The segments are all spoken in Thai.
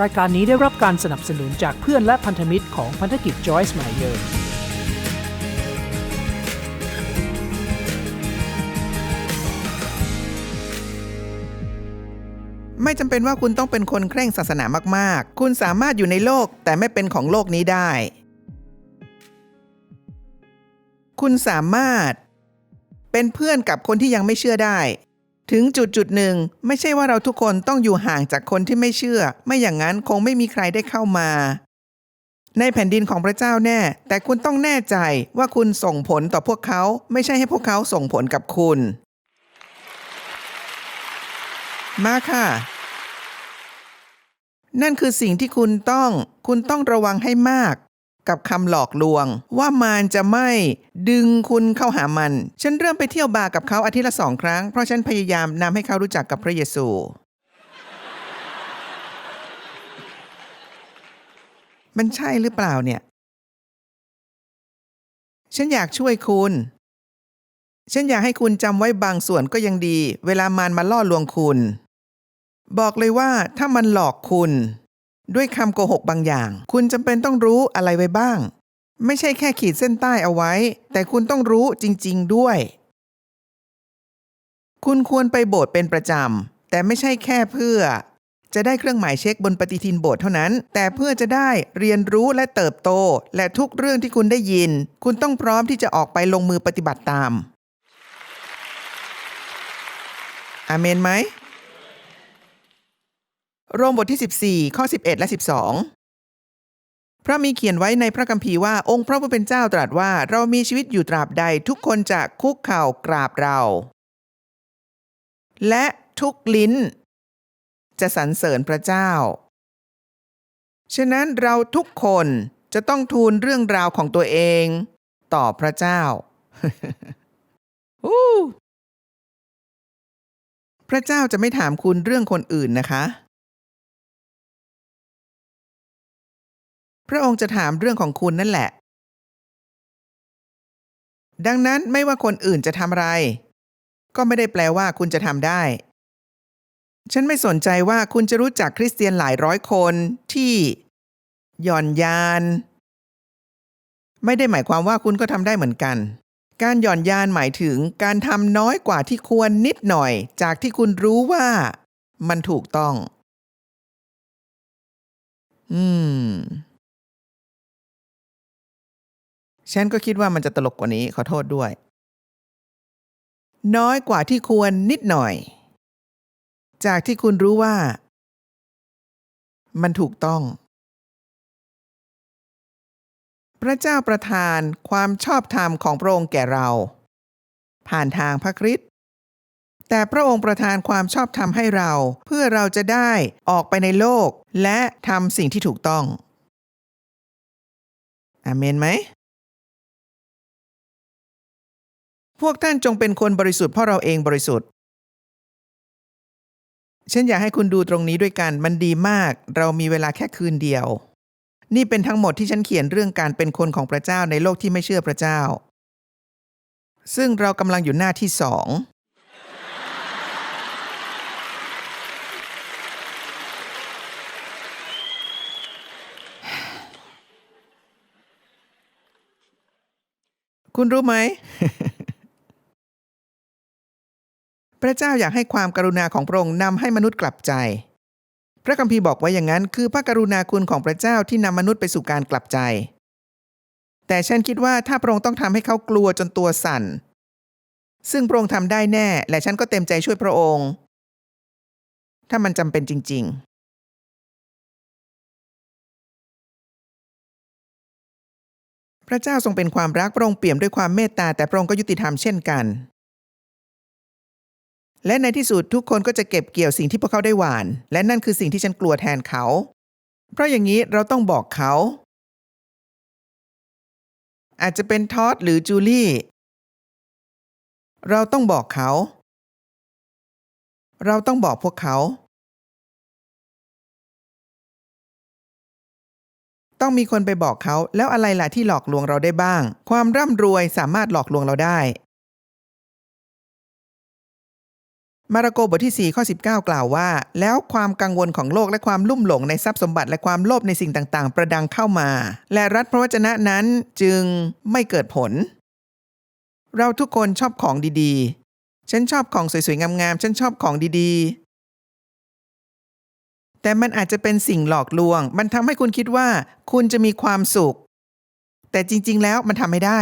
รายการนี้ได้รับการสนับสนุนจากเพื่อนและพันธมิตรของพันธกิจ Joyce Meyer ไม่จำเป็นว่าคุณต้องเป็นคนเคร่งศาสนามากๆ คุณสามารถอยู่ในโลกแต่ไม่เป็นของโลกนี้ได้ คุณสามารถเป็นเพื่อนกับคนที่ยังไม่เชื่อได้ ถึงจุดจุดหนึ่ง ไม่ใช่ว่าเราทุกคนต้องอยู่ห่างจากคนที่ไม่เชื่อ ไม่อย่างนั้นคงไม่มีใครได้เข้ามา ในแผ่นดินของพระเจ้าแน่ แต่คุณต้องแน่ใจว่าคุณส่งผลต่อพวกเขา ไม่ใช่ให้พวกเขาส่งผลกับคุณ มาค่ะ นั่นคือสิ่งที่คุณต้อง คุณต้องระวังให้มาก กับคำหลอกลวง ว่ามารจะไม่ดึงคุณเข้าหามัน ฉันเริ่มไปเที่ยวบาร์กับเขาอาทิตย์ละสองครั้ง เพราะฉันพยายามนำให้เขารู้จักกับพระเยซู มันใช่หรือเปล่าเนี่ย ฉันอยากช่วยคุณ ฉันอยากให้คุณจำไว้บางส่วนก็ยังดี เวลามารมาล่อลวงคุณ บอกเลยว่าถ้ามันหลอกคุณ ด้วยคำโกหกบางอย่าง คุณจำเป็นต้องรู้อะไรไว้บ้าง ไม่ใช่แค่ขีดเส้นใต้เอาไว้ แต่คุณต้องรู้จริง ๆ ด้วย คุณควรไปโบสถ์เป็นประจำ แต่ไม่ใช่แค่เพื่อ จะได้เครื่องหมายเช็คบนปฏิทินโบสถ์เท่านั้น แต่เพื่อจะได้เรียนรู้และเติบโต และทุกเรื่องที่คุณได้ยิน คุณต้องพร้อมที่จะออกไปลงมือปฏิบัติตามอาเมนไหม โรมบทที่ 14 ข้อ 11 และ 12 พระมีเขียนไว้ในพระคัมภีร์ว่าองค์พระผู้เป็นเจ้าตรัสว่าเรามีชีวิตอยู่ตราบใดทุกคนจะคุกเข่ากราบเรา และทุกลิ้น จะสรรเสริญพระเจ้า ฉะนั้นเราทุกคนจะต้องทูลเรื่องราวของตัวเอง ต่อพระเจ้าพระเจ้าจะไม่ถามคุณเรื่องคนอื่นนะคะ ระองค์จะถามเรื่องของคุณนั่นแหละ ดังนั้นไม่ว่าคนอื่นจะทำอะไร ก็ไม่ได้แปลว่าคุณจะทำได้ ฉันไม่สนใจว่าคุณจะรู้จักคริสเตียนหลายร้อยคนที่หย่อนยาน ไม่ได้หมายความว่าคุณก็ทำได้เหมือนกัน การหย่อนยานหมายถึงการทำน้อยกว่าที่ควรนิดหน่อย จากที่คุณรู้ว่ามันถูกต้อง อืม ฉันก็คิดว่ามันจะตลกกว่านี้ขอโทษด้วย น้อยกว่าที่ควรนิดหน่อย จากที่คุณรู้ว่า มันถูกต้อง พระเจ้าประทานความชอบธรรมของพระองค์แก่เรา ผ่านทางพระคริสต์แต่พระองค์ประทานความชอบธรรมให้เรา เพื่อเราจะได้ออกไปในโลกและทำสิ่งที่ถูกต้องอาเมนไหม พวกท่านจงเป็นคนบริสุทธิ์เพราะเราเองบริสุทธิ์ ฉันอยากให้คุณดูตรงนี้ด้วยกัน มันดีมาก เรามีเวลาแค่คืนเดียว นี่เป็นทั้งหมดที่ฉันเขียนเรื่องการเป็นคนของพระเจ้าในโลกที่ไม่เชื่อพระเจ้า ซึ่งเรากำลังอยู่หน้าที่สองคุณรู้ไหม พระเจ้าอยากให้ความกรุณาของพระองค์นำให้มนุษย์กลับใจ พระคัมภีร์บอกไว้อย่างนั้น คือพระกรุณาคุณของพระเจ้าที่นำมนุษย์ไปสู่การกลับใจ แต่ฉันคิดว่าถ้าพระองค์ต้องทำให้เขากลัวจนตัวสั่น ซึ่งพระองค์ทำได้แน่ และฉันก็เต็มใจช่วยพระองค์ ถ้ามันจำเป็นจริง ๆพระเจ้าทรงเป็นความรักพระองค์เปี่ยมด้วยความเมตตาแต่พระองค์ก็ยุติธรรมเช่นกัน และในที่สุดทุกคนก็จะเก็บเกี่ยวสิ่งที่พวกเขาได้หวาน และนั่นคือสิ่งที่ฉันกลัวแทนเขา เพราะอย่างนี้เราต้องบอกเขา อาจจะเป็นทอดหรือจูลี่ เราต้องบอกเขา เราต้องบอกพวกเขา ต้องมีคนไปบอกเขาแล้วอะไรล่ะที่หลอกลวงเราได้บ้าง ความร่ำรวยสามารถหลอกลวงเราได้ มาระโกบทที่ 4 ข้อ 19 กล่าวว่า แล้วความกังวลของโลกและความลุ่มหลงในทรัพย์สมบัติและความโลภในสิ่งต่างๆ ประดังเข้ามา และรัฐพระวจนะนั้นจึงไม่เกิดผล เราทุกคนชอบของดีๆ ฉันชอบของสวยๆ งามๆ ฉันชอบของดีๆ แต่มันอาจจะเป็นสิ่งหลอกลวง มันทำให้คุณคิดว่า คุณจะมีความสุข แต่จริงๆ แล้วมันทำไม่ได้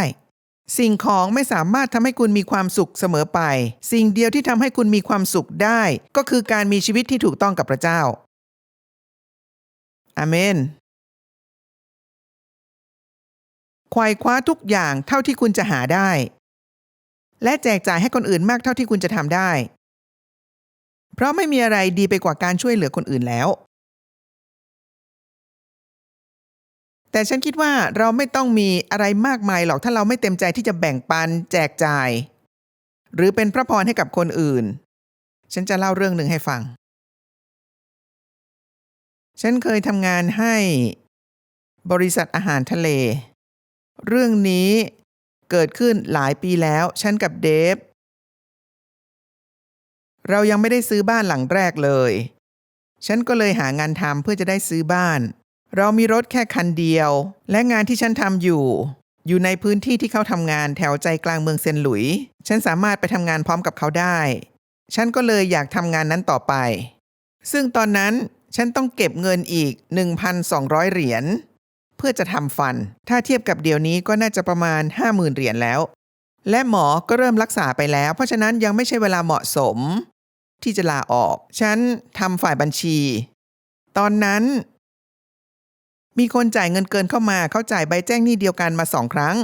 สิ่งของไม่สามารถทำให้คุณมีความสุขเสมอไป สิ่งเดียวที่ทำให้คุณมีความสุขได้ ก็คือการมีชีวิตที่ถูกต้องกับพระเจ้าอาเมนควายคว้าทุกอย่างเท่าที่คุณจะหาได้ และแจกจ่ายให้คนอื่นมากเท่าที่คุณจะทำได้ เพราะไม่มีอะไรดีไปกว่าการช่วยเหลือคนอื่นแล้ว แต่ฉันคิดว่าเราไม่ต้องมีอะไรมากมายหรอกถ้าเราไม่เต็มใจที่จะแบ่งปันแจกจ่าย หรือเป็นพระพรให้กับคนอื่น ฉันจะเล่าเรื่องหนึ่งให้ฟัง ฉันเคยทำงานให้บริษัทอาหารทะเล เรื่องนี้เกิดขึ้นหลายปีแล้ว ฉันกับเดฟ เรายังไม่ได้ซื้อบ้านหลังแรกเลย ฉันก็เลยหางานทำเพื่อจะได้ซื้อบ้าน เรามีรถแค่คันเดียว และงานที่ฉันทำอยู่ อยู่ในพื้นที่ที่เขาทำงานแถวใจกลางเมืองเซนหลุย ฉันสามารถไปทำงานพร้อมกับเขาได้ ฉันก็เลยอยากทำงานนั้นต่อไป ซึ่งตอนนั้นฉันต้องเก็บเงินอีก 1,200 เหรียญเพื่อจะทำฟัน ถ้าเทียบกับเดี๋ยวนี้ก็น่าจะประมาณ 50,000 เหรียญแล้ว และหมอก็เริ่มรักษาไปแล้ว เพราะฉะนั้นยังไม่ใช่เวลาเหมาะสม ที่จะลาออก ฉันทำฝ่ายบัญชี ตอนนั้น มีคนจ่ายเงินเกินเข้ามาเขาจ่ายใบแจ้งหนี้เดียวกันมาสองครั้ง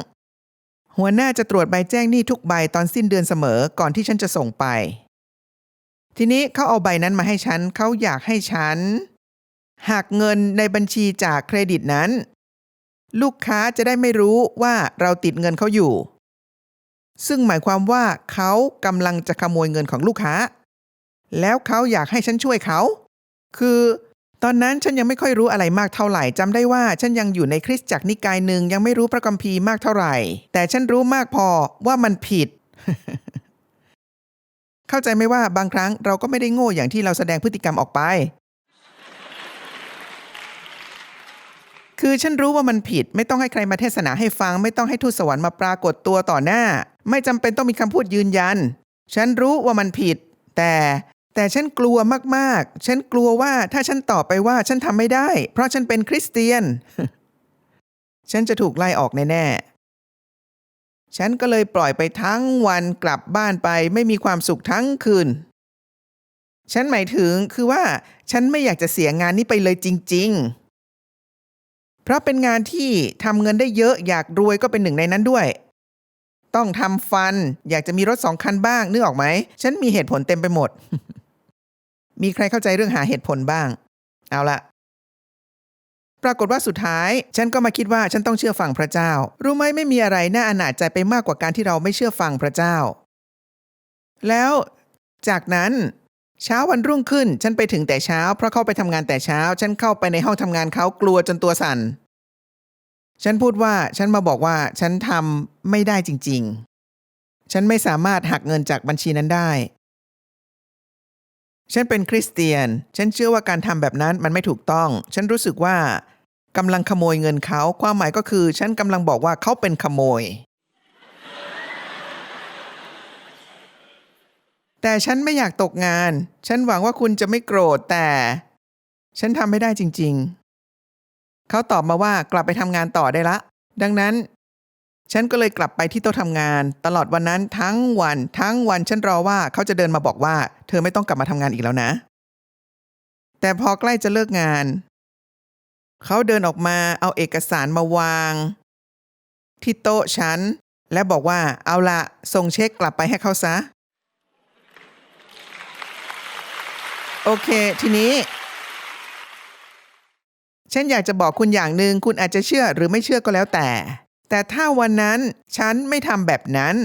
หัวหน้าจะตรวจใบแจ้งหนี้ทุกใบตอนสิ้นเดือนเสมอก่อนที่ฉันจะส่งไป ทีนี้เขาเอาใบนั้นมาให้ฉันเขาอยากให้ฉันหักเงินในบัญชีจากเครดิตนั้น ลูกค้าจะได้ไม่รู้ว่าเราติดเงินเขาอยู่ ซึ่งหมายความว่าเขากำลังจะขโมยเงินของลูกค้า แล้วเขาอยากให้ฉันช่วยเขา คือ ตอนนั้นฉันยังไม่ค่อยรู้อะไรมากเท่าไหร่จำได้ว่าฉันยังอยู่ในคริสตจักรนิกายหนึ่งยังไม่รู้พระคัมภีร์มากเท่าไหร่ แต่ฉันรู้มากพอว่ามันผิด เข้าใจไหมว่าบางครั้งเราก็ไม่ได้โง่อย่างที่เราแสดงพฤติกรรมออกไป คือฉันรู้ว่ามันผิด ไม่ต้องให้ใครมาเทศนาให้ฟัง ไม่ต้องให้ทูตสวรรค์มาปรากฏตัวต่อหน้า ไม่จำเป็นต้องมีคำพูดยืนยัน ฉันรู้ว่ามันผิด แต่ แต่ฉันกลัวมากๆ ฉันกลัวว่าถ้าฉันตอบไปว่าฉันทำไม่ได้ เพราะฉันเป็นคริสเตียน ฉันจะถูกไล่ออกแน่ๆ ฉันก็เลยปล่อยไปทั้งวันกลับบ้านไปไม่มีความสุขทั้งคืน ฉันหมายถึงคือว่าฉันไม่อยากจะเสียงานนี้ไปเลยจริง ๆ เพราะเป็นงานที่ทำเงินได้เยอะอยากรวยก็เป็นหนึ่งในนั้นด้วยต้องทำฟัน อยากจะมีรถสองคันบ้างนึกออกไหม ฉันมีเหตุผลเต็มไปหมด มีใครเข้าใจเรื่องหาเหตุผลบ้าง เอาละปรากฏว่าสุดท้าย ฉันก็มาคิดว่าฉันต้องเชื่อฟังพระเจ้า รู้ไหมไม่มีอะไรน่าอนาจใจไปมากกว่าการที่เราไม่เชื่อฟังพระเจ้า แล้วจากนั้นเช้าวันรุ่งขึ้น ฉันไปถึงแต่เช้า เพราะเข้าไปทำงานแต่เช้า ฉันเข้าไปในห้องทำงานเขากลัวจนตัวสั่น ฉันพูดว่าฉันมาบอกว่าฉันทำไม่ได้จริง ๆ ฉันไม่สามารถหักเงินจากบัญชีนั้นได้ ฉันเป็นคริสเตียน ฉันเชื่อว่าการทำแบบนั้นมันไม่ถูกต้อง ฉันรู้สึกว่ากำลังขโมยเงินเขา ความหมายก็คือ ฉันกำลังบอกว่าเขาเป็นขโมย แต่ฉันไม่อยากตกงาน ฉันหวังว่าคุณจะไม่โกรธแต่ ฉันทำไม่ได้จริง ๆ เขาตอบมาว่ากลับไปทำงานต่อได้ละ ดังนั้น ฉันก็เลยกลับไปที่โต๊ะทำงาน ตลอดวันนั้นทั้งวัน ทั้งวันฉันรอว่าเขาจะเดินมาบอกว่า เธอไม่ต้องกลับมาทำงานอีกแล้วนะ แต่พอใกล้จะเลิกงาน เขาเดินออกมาเอาเอกสารมาวาง ที่โต๊ะฉัน และบอกว่าเอาละส่งเช็คกลับไปให้เขาซะ โอเค ทีนี้ฉันอยากจะบอกคุณอย่างหนึ่งคุณอาจจะเชื่อหรือไม่เชื่อก็แล้วแต่ แต่ถ้าวันนั้นฉันไม่ทำแบบนั้น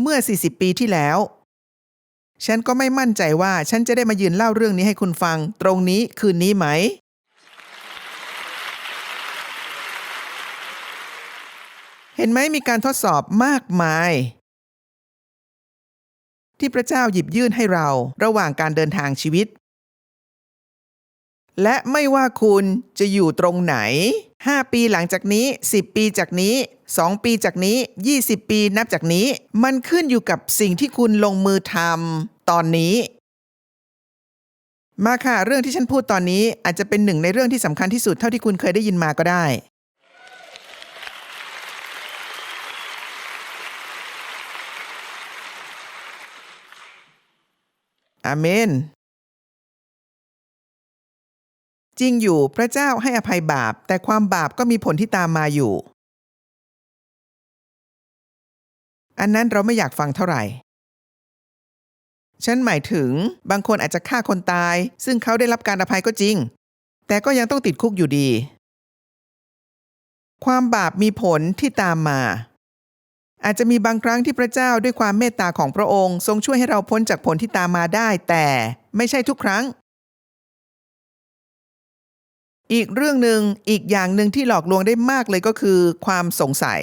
เมื่อ 40 ปีที่แล้ว ฉันก็ไม่มั่นใจว่าฉันจะได้มายืนเล่าเรื่องนี้ให้คุณฟัง ตรงนี้คืนนี้ไหม เห็นไหมมีการทดสอบมากมาย ที่พระเจ้าหยิบยื่นให้เราระหว่างการเดินทางชีวิต และไม่ว่าคุณจะอยู่ตรงไหน 5 ปีหลังจากนี้ 10 ปีจากนี้ 2 ปีจากนี้ 20 ปีนับจากนี้ มันขึ้นอยู่กับสิ่งที่คุณลงมือทำตอนนี้ มาค่ะเรื่องที่ฉันพูดตอนนี้อาจจะเป็นหนึ่งในเรื่องที่สำคัญที่สุดเท่าที่คุณเคยได้ยินมาก็ได้ อาเมน จริงอยู่พระเจ้าให้อภัยบาป แต่ความบาปก็มีผลที่ตามมาอยู่ อันนั้นเราไม่อยากฟังเท่าไหร่ ฉันหมายถึงบางคนอาจจะฆ่าคนตาย ซึ่งเขาได้รับการอภัยก็จริง แต่ก็ยังต้องติดคุกอยู่ดี ความบาปมีผลที่ตามมา อาจจะมีบางครั้งที่พระเจ้าด้วยความเมตตาของพระองค์ ทรงช่วยให้เราพ้นจากผลที่ตามมาได้ แต่ไม่ใช่ทุกครั้ง อีกเรื่องหนึ่งอีกอย่างหนึ่งที่หลอกลวงได้มากเลยก็คือความสงสัย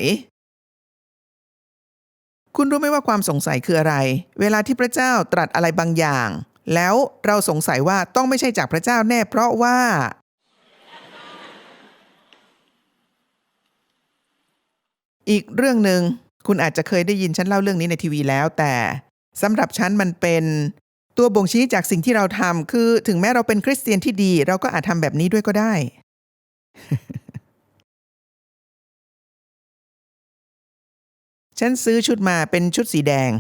คุณรู้ไหมว่าความสงสัยคืออะไร เวลาที่พระเจ้าตรัสอะไรบางอย่าง แล้วเราสงสัยว่าต้องไม่ใช่จากพระเจ้าแน่ เพราะว่า อีกเรื่องหนึ่งคุณอาจจะเคยได้ยินฉันเล่าเรื่องนี้ในทีวีแล้วแต่สำหรับฉันมันเป็น ตัวบ่งชี้จากสิ่งที่เราทำคือถึงแม้เราเป็นคริสเตียนที่ดี เราก็อาจทำแบบนี้ด้วยก็ได้ ฉันซื้อชุดมาเป็นชุดสีแดง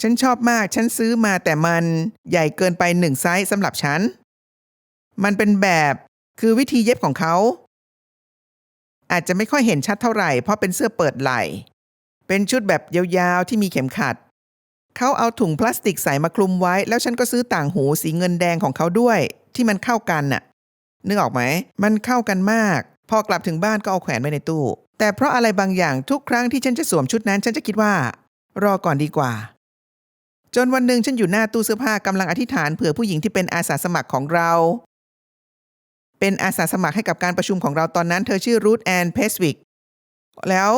ฉันชอบมาก ฉันซื้อมาแต่มันใหญ่เกินไปหนึ่งไซส์สำหรับฉัน มันเป็นแบบคือวิธีเย็บของเขา อาจจะไม่ค่อยเห็นชัดเท่าไหร่เพราะเป็นเสื้อเปิดไหล่ เป็นชุดแบบยาวๆที่มีเข็มขัด เขาเอาถุงพลาสติกใส่มาคลุมไว้ แล้วฉันก็ซื้อต่างหูสีเงินแดงของเขาด้วย ที่มันเข้ากันน่ะ นึกออกไหม มันเข้ากันมาก พอกลับถึงบ้านก็เอาแขวนไว้ในตู้ แต่เพราะอะไรบางอย่างทุกครั้งที่ฉันจะสวมชุดนั้น ฉันจะคิดว่า รอก่อนดีกว่า จนวันหนึ่งฉันอยู่หน้าตู้เสื้อผ้ากำลังอธิษฐานเผื่อผู้หญิงที่เป็นอาสาสมัครของเรา เป็นอาสาสมัครให้กับการประชุมของเราตอนนั้น เธอชื่อรูธแอนเพสวิกแล้ว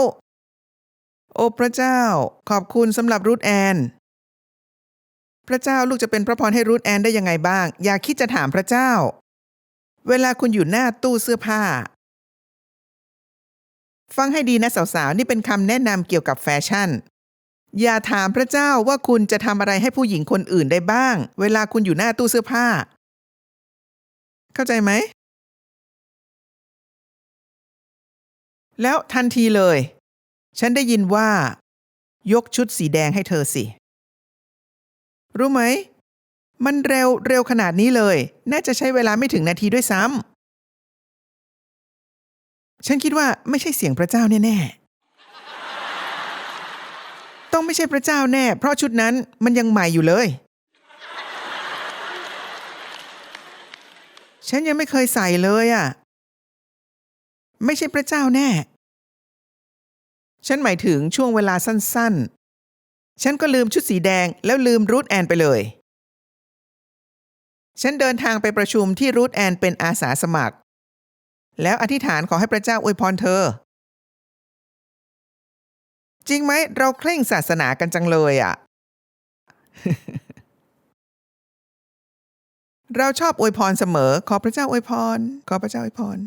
โอ้พระเจ้า ขอบคุณสำหรับรูธแอน พระเจ้าลูกจะเป็นพระพรให้รูธแอนได้ยังไงบ้าง อย่าคิดจะถามพระเจ้า เวลาคุณอยู่หน้าตู้เสื้อผ้า ฟังให้ดีนะสาวๆ นี่เป็นคำแนะนำเกี่ยวกับแฟชั่น อย่าถามพระเจ้าว่าคุณจะทำอะไรให้ผู้หญิงคนอื่นได้บ้าง เวลาคุณอยู่หน้าตู้เสื้อผ้า เข้าใจไหม แล้วทันทีเลย ฉันได้ยินว่า ยกชุดสีแดงให้เธอสิ รู้ไหม มันเร็วเร็วขนาดนี้เลย น่าจะใช้เวลาไม่ถึงนาทีด้วยซ้ำ ฉันคิดว่าไม่ใช่เสียงพระเจ้าแน่ๆ ต้องไม่ใช่พระเจ้าแน่ เพราะชุดนั้นมันยังใหม่อยู่เลย ฉันยังไม่เคยใส่เลยอะ ไม่ใช่พระเจ้าแน่ ฉันหมายถึงช่วงเวลาสั้น ฉันก็ลืมชุดสีแดงแล้วลืมรูทแอนไปเลย ฉันเดินทางไปประชุมที่รูทแอนเป็นอาสาสมัคร แล้วอธิษฐานขอให้พระเจ้าอวยพรเธอ จริงไหมเราเคร่งศาสนากันจังเลยอะ เราชอบอวยพรเสมอ ขอพระเจ้าอวยพร ขอพระเจ้าอวยพร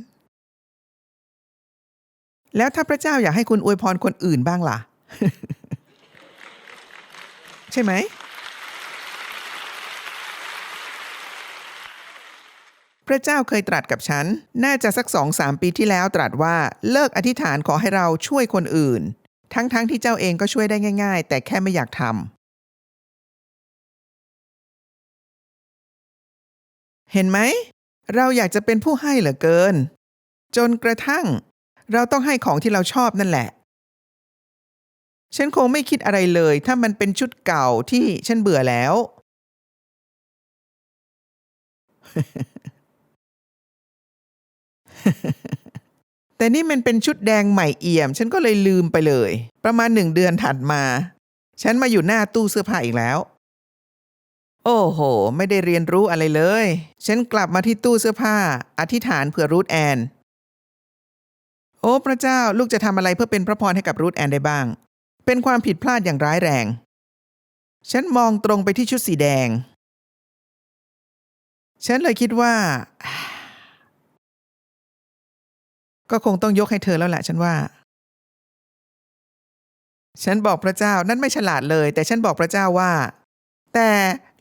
แล้วถ้าพระเจ้าอยากให้คุณอวยพรคนอื่นบ้างล่ะ ใช่ไหมพระเจ้าเคยตรัสกับฉัน น่าจะสักสองสามปีที่แล้วตรัสว่าเลิกอธิษฐานขอให้เราช่วยคนอื่น ทั้งๆทที่เจ้าเองก็ช่วยได้ง่าย ๆ แต่แค่ไม่อยากทำเห็นไหม เราอยากจะเป็นผู้ให้เหลือเกิน จนกระทั่ง เราต้องให้ของที่เราชอบนั่นแหละ ฉันคงไม่คิดอะไรเลย ถ้ามันเป็นชุดเก่าที่ฉันเบื่อแล้ว แต่นี่มันเป็นชุดแดงใหม่เอี่ยม ฉันก็เลยลืมไปเลย ประมาณหนึ่งเดือนถัดมา ฉันมาอยู่หน้าตู้เสื้อผ้าอีกแล้ว โอ้โห ไม่ได้เรียนรู้อะไรเลย ฉันกลับมาที่ตู้เสื้อผ้า อธิษฐานเผื่อรูทแอนโอ้พระเจ้าลูกจะทำอะไรเพื่อเป็นพระพรให้กับรูทแอนได้บ้าง เป็นความผิดพลาดอย่างร้ายแรง ฉันมองตรงไปที่ชุดสีแดง ฉันเลยคิดว่า ก็คงต้องยกให้เธอแล้วแหละฉันว่า ฉันบอกพระเจ้านั่นไม่ฉลาดเลย แต่ฉันบอกพระเจ้าว่า แต่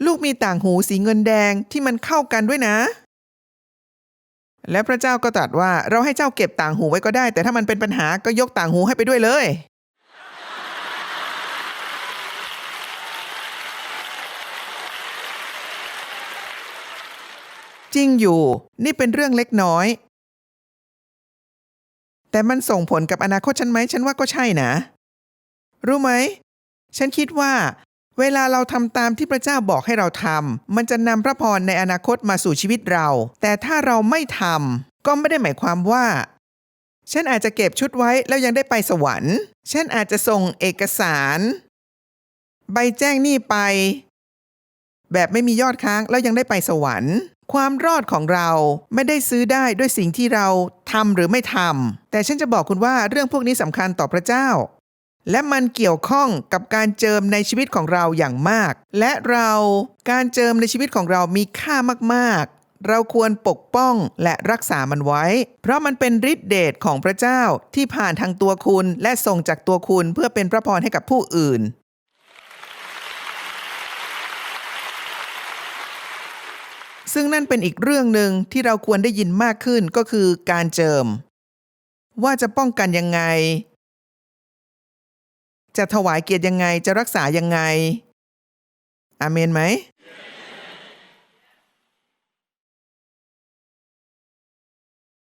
ลูกมีต่างหูสีเงินแดงที่มันเข้ากันด้วยนะและพระเจ้าก็ตรัสว่าเราให้เจ้าเก็บต่างหูไว้ก็ได้ แต่ถ้ามันเป็นปัญหาก็ยกต่างหูให้ไปด้วยเลย จริงอยู่ นี่เป็นเรื่องเล็กน้อย แต่มันส่งผลกับอนาคตฉันไหมฉันว่าก็ใช่นะ รู้ไหม ฉันคิดว่า เวลาเราทำตามที่พระเจ้าบอกให้เราทำมันจะนำพระพรในอนาคตมาสู่ชีวิตเรา แต่ถ้าเราไม่ทำก็ไม่ได้หมายความว่า ฉันอาจจะเก็บชุดไว้แล้วยังได้ไปสวรรค์ ฉันอาจจะส่งเอกสาร ใบแจ้งหนี้ไป แบบไม่มียอดค้างแล้วยังได้ไปสวรรค์ ความรอดของเราไม่ได้ซื้อได้ด้วยสิ่งที่เราทำหรือไม่ทำแต่ฉันจะบอกคุณว่าเรื่องพวกนี้สำคัญต่อพระเจ้า และมันเกี่ยวข้องกับการเจิมในชีวิตของเราอย่างมาก และเราการเจิมในชีวิตของเรามีค่ามากๆ เราควรปกป้องและรักษามันไว้ เพราะมันเป็นฤทธิเดชของพระเจ้าที่ผ่านทางตัวคุณและส่งจากตัวคุณเพื่อเป็นพระพรให้กับผู้อื่น ซึ่งนั่นเป็นอีกเรื่องหนึ่งที่เราควรได้ยินมากขึ้นก็คือการเจิม ว่าจะป้องกันยังไง จะถวายเกียรติยังไงจะรักษายังไง อาเมนไหม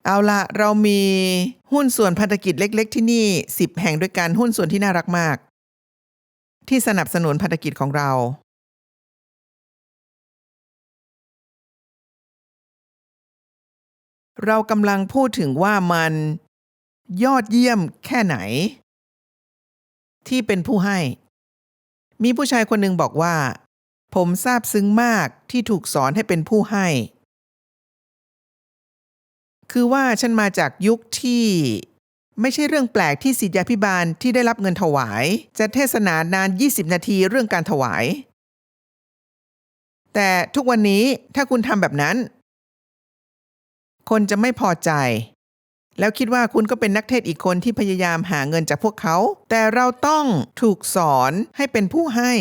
เอาละเรามีหุ้นส่วนพันธกิจเล็ก ๆ ที่นี่ 10 แห่งด้วยกันหุ้นส่วนที่น่ารักมาก ที่สนับสนุนพันธกิจของเรา เรากำลังพูดถึงว่ามันยอดเยี่ยมแค่ไหน ที่เป็นผู้ให้ มีผู้ชายคนหนึ่งบอกว่า ผมซาบซึ้งมากที่ถูกสอนให้เป็นผู้ให้ คือว่าฉันมาจากยุคที่ ไม่ใช่เรื่องแปลกที่ศิษยาพิบาลที่ได้รับเงินถวาย จะเทศนานาน 20 นาทีเรื่องการถวาย แต่ทุกวันนี้ถ้าคุณทำแบบนั้น คนจะไม่พอใจ แล้วคิดว่าคุณก็เป็นนักเทศอีกคนที่พยายามหาเงินจากพวกเขา แต่เราต้องถูกสอนให้เป็นผู้ให้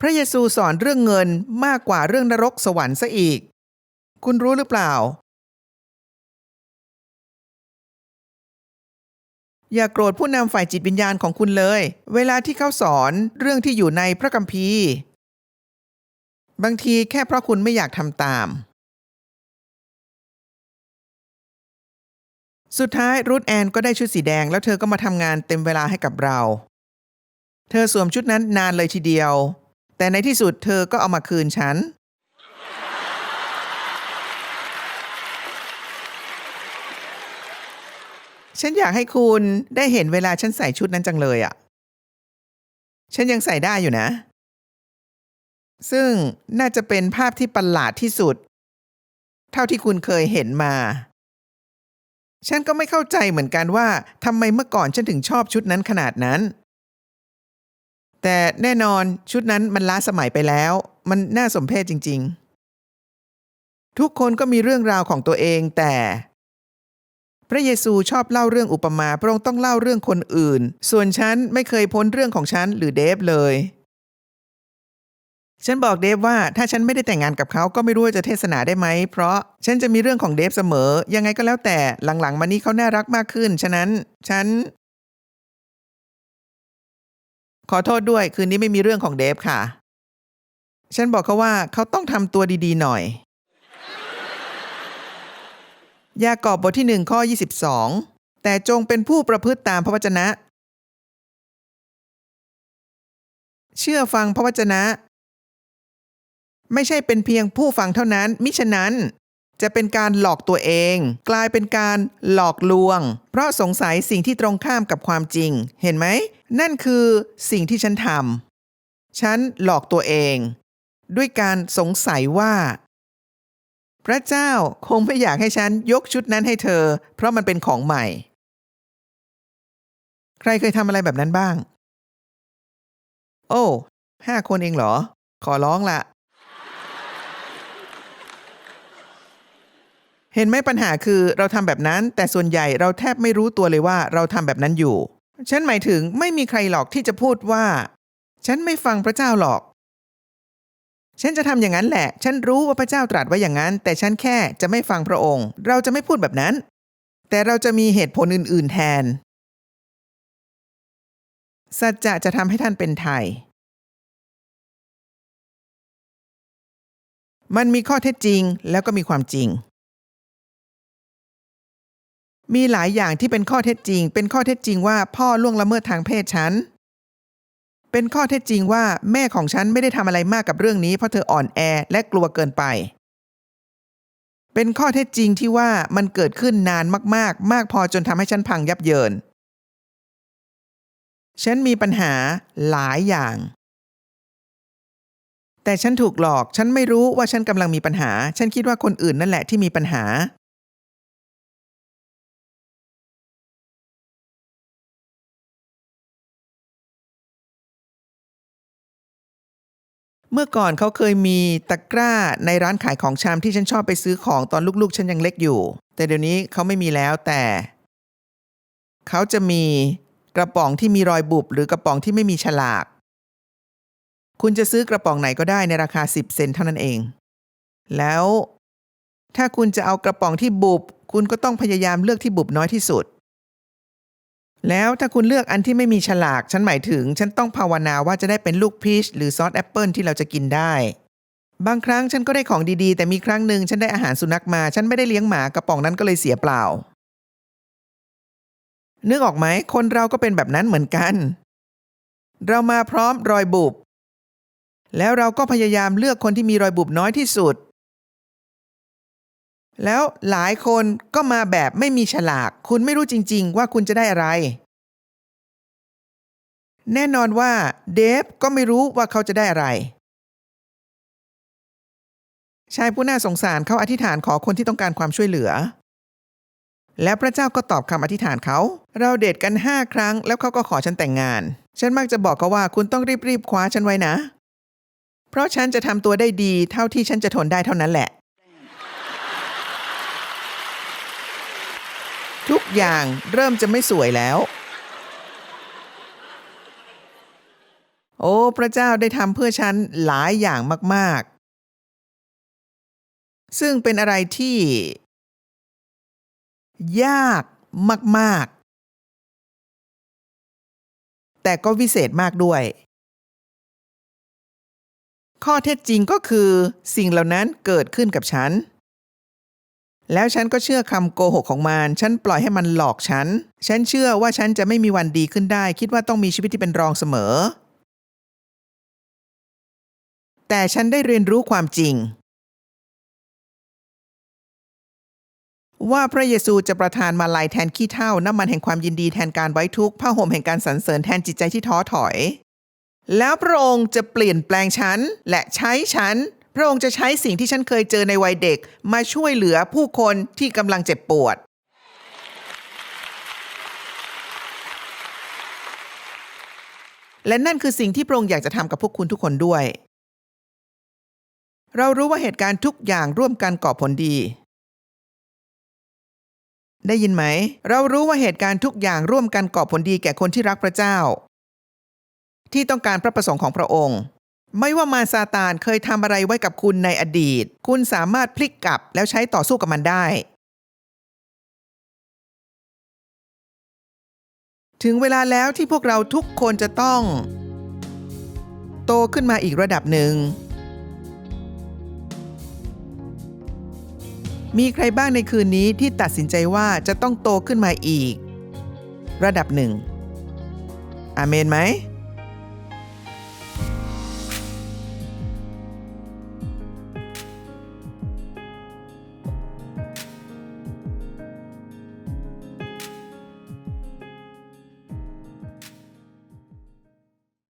พระเยซูสอนเรื่องเงินมากกว่าเรื่องนรกสวรรค์ซะอีก คุณรู้หรือเปล่า อย่าโกรธผู้นำฝ่ายจิตวิญญาณของคุณเลย เวลาที่เขาสอนเรื่องที่อยู่ในพระคัมภีร์ บางทีแค่เพราะคุณไม่อยากทำตาม สุดท้ายรูทแอนก็ได้ชุดสีแดง แล้วเธอก็มาทำงานเต็มเวลาให้กับเรา เธอสวมชุดนั้นนานเลยทีเดียว แต่ในที่สุดเธอก็เอามาคืนฉัน ฉันอยากให้คุณได้เห็นเวลาฉันใส่ชุดนั้นจังเลยอะ่ะ ฉันยังใส่ได้อยู่นะ ซึ่งน่าจะเป็นภาพที่ประหลาดที่สุด เท่าที่คุณเคยเห็นมา ฉันก็ไม่เข้าใจเหมือนกันว่าทำไมเมื่อก่อนฉันถึงชอบชุดนั้นขนาดนั้น แต่แน่นอนชุดนั้นมันล้าสมัยไปแล้ว มันน่าสมเพชจริง ๆ ทุกคนก็มีเรื่องราวของตัวเองแต่ พระเยซูชอบเล่าเรื่องอุปมาพระองค์ต้องเล่าเรื่องคนอื่น ส่วนฉันไม่เคยพ้นเรื่องของฉันหรือเดฟเลย ฉันบอกเดฟว่าถ้าฉันไม่ได้แต่งงานกับเขาก็ไม่รู้ว่าจะเทศนาได้ไหม เพราะฉันจะมีเรื่องของเดฟเสมอ ยังไงก็แล้วแต่หลังๆ มานี้เขาน่ารักมากขึ้น ฉะนั้น ฉัน ขอโทษด้วยคืนนี้ไม่มีเรื่องของเดฟค่ะ ฉันบอกเขาว่าเขาต้องทำตัวดีๆหน่อย ยากอบบทที่หนึ่งข้อ 22 แต่จงเป็นผู้ประพฤติตามพระวจนะ เชื่อฟังพระวจนะ ไม่ใช่เป็นเพียงผู้ฟังเท่านั้น มิฉะนั้นจะเป็นการหลอกตัวเอง กลายเป็นการหลอกลวง เพราะสงสัยสิ่งที่ตรงข้ามกับความจริง เห็นไหม นั่นคือสิ่งที่ฉันทำฉันหลอกตัวเอง ด้วยการสงสัยว่า พระเจ้าคงไม่อยากให้ฉันยกชุดนั้นให้เธอ เพราะมันเป็นของใหม่ ใครเคยทำอะไรแบบนั้นบ้าง โอ้ห้าคนเองเหรอ ขอร้องละ เห็นไหมปัญหาคือเราทำแบบนั้น แต่ส่วนใหญ่เราแทบไม่รู้ตัวเลยว่าเราทำแบบนั้นอยู่ ฉันหมายถึงไม่มีใครหรอกที่จะพูดว่า ฉันไม่ฟังพระเจ้าหรอก ฉันจะทำอย่างนั้นแหละ ฉันรู้ว่าพระเจ้าตรัสไว้อย่างนั้น แต่ฉันแค่จะไม่ฟังพระองค์ เราจะไม่พูดแบบนั้น แต่เราจะมีเหตุผลอื่น ๆ แทน สัจจะจะทำให้ท่านเป็นไทยมันมีข้อเท็จจริงแล้วก็มีความจริง มีหลายอย่างที่เป็นข้อเท็จจริง เป็นข้อเท็จจริงว่าพ่อล่วงละเมิดทางเพศฉัน เป็นข้อเท็จจริงว่าแม่ของฉันไม่ได้ทำอะไรมากกับเรื่องนี้เพราะเธออ่อนแอและกลัวเกินไป เป็นข้อเท็จจริงที่ว่ามันเกิดขึ้นนานมากๆ มากพอจนทำให้ฉันพังยับเยิน ฉันมีปัญหาหลายอย่าง แต่ฉันถูกหลอก ฉันไม่รู้ว่าฉันกำลังมีปัญหา ฉันคิดว่าคนอื่นนั่นแหละที่มีปัญหา เมื่อก่อนเขาเคยมีตะกร้าในร้านขายของชำที่ฉันชอบไปซื้อของตอนลูกๆ ฉันยังเล็กอยู่ แต่เดี๋ยวนี้เขาไม่มีแล้วแต่ เขาจะมีกระป๋องที่มีรอยบุบหรือกระป๋องที่ไม่มีฉลาก คุณจะซื้อกระป๋องไหนก็ได้ในราคา 10 เซนเท่านั้นเอง แล้วถ้าคุณจะเอากระป๋องที่บุบคุณก็ต้องพยายามเลือกที่บุบน้อยที่สุด แล้วถ้าคุณเลือกอันที่ไม่มีฉลาก ฉันหมายถึง ฉันต้องภาวนาว่าจะได้เป็นลูกพีชหรือซอสแอปเปิลที่เราจะกินได้ บางครั้งฉันก็ได้ของดีๆ แต่มีครั้งหนึ่งฉันได้อาหารสุนัขมา ฉันไม่ได้เลี้ยงหมากระป๋องนั้นก็เลยเสียเปล่า นึกออกไหมคนเราก็เป็นแบบนั้นเหมือนกัน เรามาพร้อมรอยบุบแล้วเราก็พยายามเลือกคนที่มีรอยบุบน้อยที่สุด แล้วหลายคนก็มาแบบไม่มีฉลาก คุณไม่รู้จริง ๆ ว่าคุณจะได้อะไร แน่นอนว่าเดฟก็ไม่รู้ว่าเขาจะได้อะไร ชายผู้น่าสงสารเขาอธิษฐานขอคนที่ต้องการความช่วยเหลือ แล้วพระเจ้าก็ตอบคำอธิษฐานเขา เราเดทกันห้าครั้ง แล้วเขาก็ขอฉันแต่งงาน ฉันมักจะบอกเขาว่าคุณต้องรีบๆคว้าฉันไว้นะ เพราะฉันจะทำตัวได้ดีเท่าที่ฉันจะทนได้เท่านั้นแหละ ทุกอย่างเริ่มจะไม่สวยแล้ว โอ้ พระเจ้าได้ทำเพื่อฉันหลายอย่างมาก ๆ ซึ่งเป็นอะไรที่ ยากมาก ๆ แต่ก็วิเศษมากด้วย ข้อเท็จจริงก็คือ สิ่งเหล่านั้นเกิดขึ้นกับฉัน แล้วฉันก็เชื่อคำโกหกของมัน ฉันปล่อยให้มันหลอกฉัน ฉันเชื่อว่าฉันจะไม่มีวันดีขึ้นได้ คิดว่าต้องมีชีวิตที่เป็นรองเสมอ แต่ฉันได้เรียนรู้ความจริง ว่าพระเยซูจะประทานมาลัยแทนขี้เท่า น้ำมันแห่งความยินดีแทนการไว้ทุกข์ผ้าห่มแห่งการสรรเสริญแทนจิตใจที่ท้อถอย แล้วพระองค์จะเปลี่ยนแปลงฉันและใช้ฉัน พระองค์จะใช้สิ่งที่ฉันเคยเจอในวัยเด็ก มาช่วยเหลือผู้คนที่กำลังเจ็บปวด และนั่นคือสิ่งที่พระองค์อยากจะทำกับพวกคุณทุกคนด้วย เรารู้ว่าเหตุการณ์ทุกอย่างร่วมกันก่อผลดี ได้ยินไหม เรารู้ว่าเหตุการณ์ทุกอย่างร่วมกันก่อผลดีแก่คนที่รักพระเจ้า ที่ต้องการพระประสงค์ของพระองค์ ไม่ว่ามารซาตานเคยทำอะไรไว้กับคุณในอดีต คุณสามารถพลิกกลับแล้วใช้ต่อสู้กับมันได้ ถึงเวลาแล้วที่พวกเราทุกคนจะต้อง โตขึ้นมาอีกระดับหนึ่ง มีใครบ้างในคืนนี้ที่ตัดสินใจว่าจะต้องโตขึ้นมาอีก ระดับหนึ่งอาเมนไหม